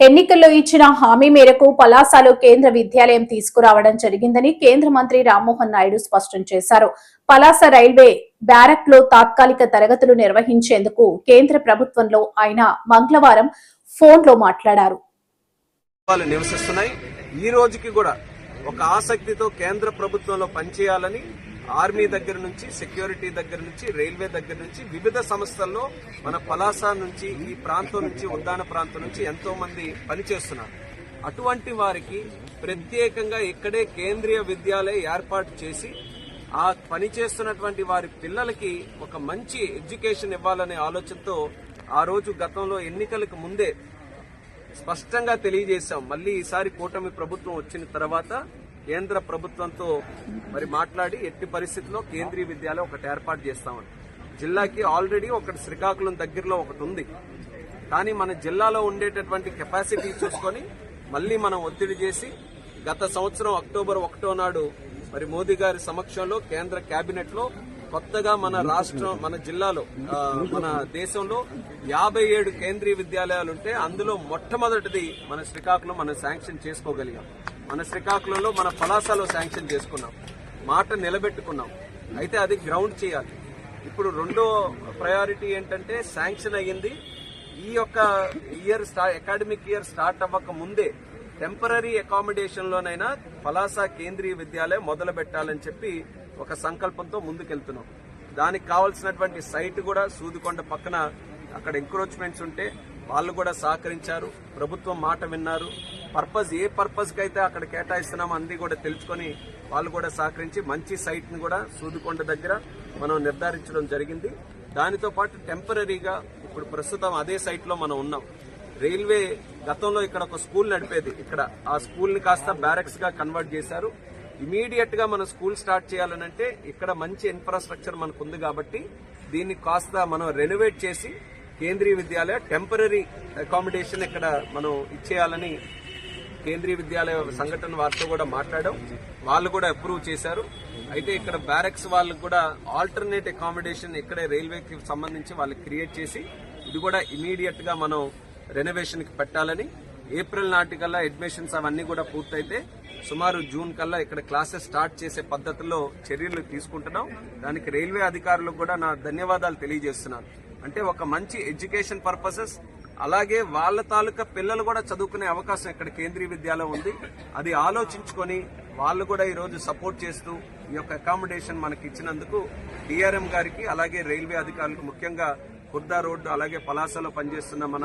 ఎన్నికల్లో ఇచ్చిన హామీ మేరకు పలాసలో కేంద్ర విద్యాలయం తీసుకురావడం జరిగిందని కేంద్ర మంత్రి రామ్మోహన్ నాయుడు స్పష్టం చేశారు. పలాస రైల్వే బ్యారక్లో తాత్కాలిక తరగతులు నిర్వహించేందుకు కేంద్ర ప్రభుత్వంలో ఆయన మంగళవారం ఫోన్లో మాట్లాడారు నివసిస్తున్నాయి. ఈ రోజుకి కూడా ఒక ఆసక్తితో కేంద్ర ప్రభుత్వంలో పనిచేయాలని ఆర్మీ దగ్గర నుంచి సెక్యూరిటీ దగ్గర నుంచి రైల్వే దగ్గర నుంచి వివిధ సంస్థల్లో మన పలాస నుంచి ఈ ప్రాంతం నుంచి ఉద్దాన ప్రాంతం నుంచి ఎంతో మంది పనిచేస్తున్నారు. అటువంటి వారికి ప్రత్యేకంగా ఇక్కడే కేంద్రీయ విద్యాలయ ఏర్పాటు చేసి ఆ పనిచేస్తున్నటువంటి వారి పిల్లలకి ఒక మంచి ఎడ్యుకేషన్ ఇవ్వాలనే ఆలోచనతో ఆ రోజు గతంలో ఎన్నికలకు ముందే స్పష్టంగా తెలియజేశాం. మళ్ళీ ఈసారి కూటమి ప్రభుత్వం వచ్చిన తర్వాత కేంద్ర ప్రభుత్వంతో మరి మాట్లాడి ఎట్టి పరిస్థితుల్లో కేంద్రీయ విద్యాలయం ఒకటి ఏర్పాటు చేస్తామని. జిల్లాకి ఆల్రెడీ ఒకటి శ్రీకాకుళం దగ్గరలో ఒకటి ఉంది. కానీ మన జిల్లాలో ఉండేటటువంటి కెపాసిటీ చూసుకొని మళ్ళీ మనం ఒత్తిడి చేసి గత సంవత్సరం అక్టోబర్ ఒకటో నాడు మరి మోదీ గారి సమక్షంలో కేంద్ర కేబినెట్లో కొత్తగా మన రాష్ట్రం మన జిల్లాలో మన దేశంలో యాభై ఏడు కేంద్రీయ విద్యాలయాలు ఉంటే అందులో మొట్టమొదటిది మన శ్రీకాకుళం మనం శాంక్షన్ చేసుకోగలిగాం. మన శ్రీకాకుళంలో మన పలాసలో శాంక్షన్ చేసుకున్నాం. మాట నిలబెట్టుకున్నాం. అయితే అది గ్రౌండ్ చేయాలి. ఇప్పుడు రెండో ప్రయారిటీ ఏంటంటే శాంక్షన్ అయ్యింది. ఈ యొక్క ఇయర్ స్టా అకాడమిక్ ఇయర్ స్టార్ట్ అవ్వక ముందే టెంపరీ అకామిడేషన్ లోనైనా పలాస కేంద్రీయ విద్యాలయం మొదలు పెట్టాలని చెప్పి ఒక సంకల్పంతో ముందుకెళ్తున్నాం. దానికి కావాల్సినటువంటి సైట్ కూడా సూదికొండ పక్కన అక్కడ ఎంక్రోచ్మెంట్స్ ఉంటే వాళ్ళు కూడా సహకరించారు. ప్రభుత్వం మాట విన్నారు. పర్పస్ ఏ పర్పస్కి అయితే అక్కడ కేటాయిస్తున్నామో అన్ని కూడా తెలుసుకొని వాళ్ళు కూడా సహకరించి మంచి సైట్ని కూడా సూదుకొండ దగ్గర మనం నిర్ధారించడం జరిగింది. దానితో పాటు టెంపరీగా ఇప్పుడు ప్రస్తుతం అదే సైట్లో మనం ఉన్నాం. రైల్వే గతంలో ఇక్కడ ఒక స్కూల్ నడిపేది. ఇక్కడ ఆ స్కూల్ని కాస్త బ్యారక్స్గా కన్వర్ట్ చేశారు. ఇమీడియట్గా మనం స్కూల్ స్టార్ట్ చేయాలనంటే ఇక్కడ మంచి ఇన్ఫ్రాస్ట్రక్చర్ మనకు ఉంది కాబట్టి దీన్ని కాస్త మనం రెనోవేట్ చేసి కేంద్రీయ విద్యాలయ టెంపరీ అకామిడేషన్ ఇక్కడ మనం ఇచ్చేయాలని కేంద్రీయ విద్యాలయ సంఘటన వారితో కూడా మాట్లాడాం. వాళ్ళు కూడా అప్రూవ్ చేశారు. అయితే ఇక్కడ బ్యారక్స్ వాళ్ళకు కూడా ఆల్టర్నేట్ అకామిడేషన్ ఇక్కడే రైల్వేకి సంబంధించి వాళ్ళు క్రియేట్ చేసి ఇది కూడా ఇమీడియట్గా మనం రెనోవేషన్కి పెట్టాలని ఏప్రిల్ నాటికల్లా అడ్మిషన్స్ అవన్నీ కూడా పూర్తయితే సుమారు జూన్ కల్లా ఇక్కడ క్లాసెస్ స్టార్ట్ చేసే పద్ధతిలో చర్యలు తీసుకుంటున్నాం. దానికి రైల్వే అధికారులకు కూడా నా ధన్యవాదాలు తెలియజేస్తున్నాను. అంటే ఒక మంచి ఎడ్యుకేషన్ పర్పసెస్ అలాగే వాళ్ళ తాలూకా పిల్లలు కూడా చదువుకునే అవకాశం ఇక్కడ కేంద్రీయ విద్యాలయం ఉంది. అది ఆలోచించుకొని వాళ్ళు కూడా ఈరోజు సపోర్ట్ చేస్తూ ఈ యొక్క అకామిడేషన్ మనకి ఇచ్చినందుకు డిఆర్ఎం గారికి అలాగే రైల్వే అధికారులకు ముఖ్యంగా ఖుర్దా రోడ్డు అలాగే పలాసలో పనిచేస్తున్న మన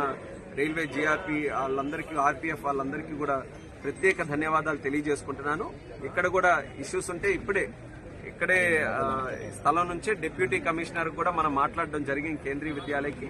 రైల్వే జీఆర్పీ వాళ్ళందరికీ ఆర్పీఎఫ్ వాళ్ళందరికీ కూడా ప్రత్యేక ధన్యవాదాలు తెలియజేసుకుంటున్నాను. ఇక్కడ కూడా ఇష్యూస్ ఉంటే ఇప్పుడే ఇక్కడే ఆ, స్థలం నుంచే డిప్యూటీ కమిషనర్ కూడా మనం మాట్లాడడం జరిగింది కేంద్రీయ విద్యాలయకి.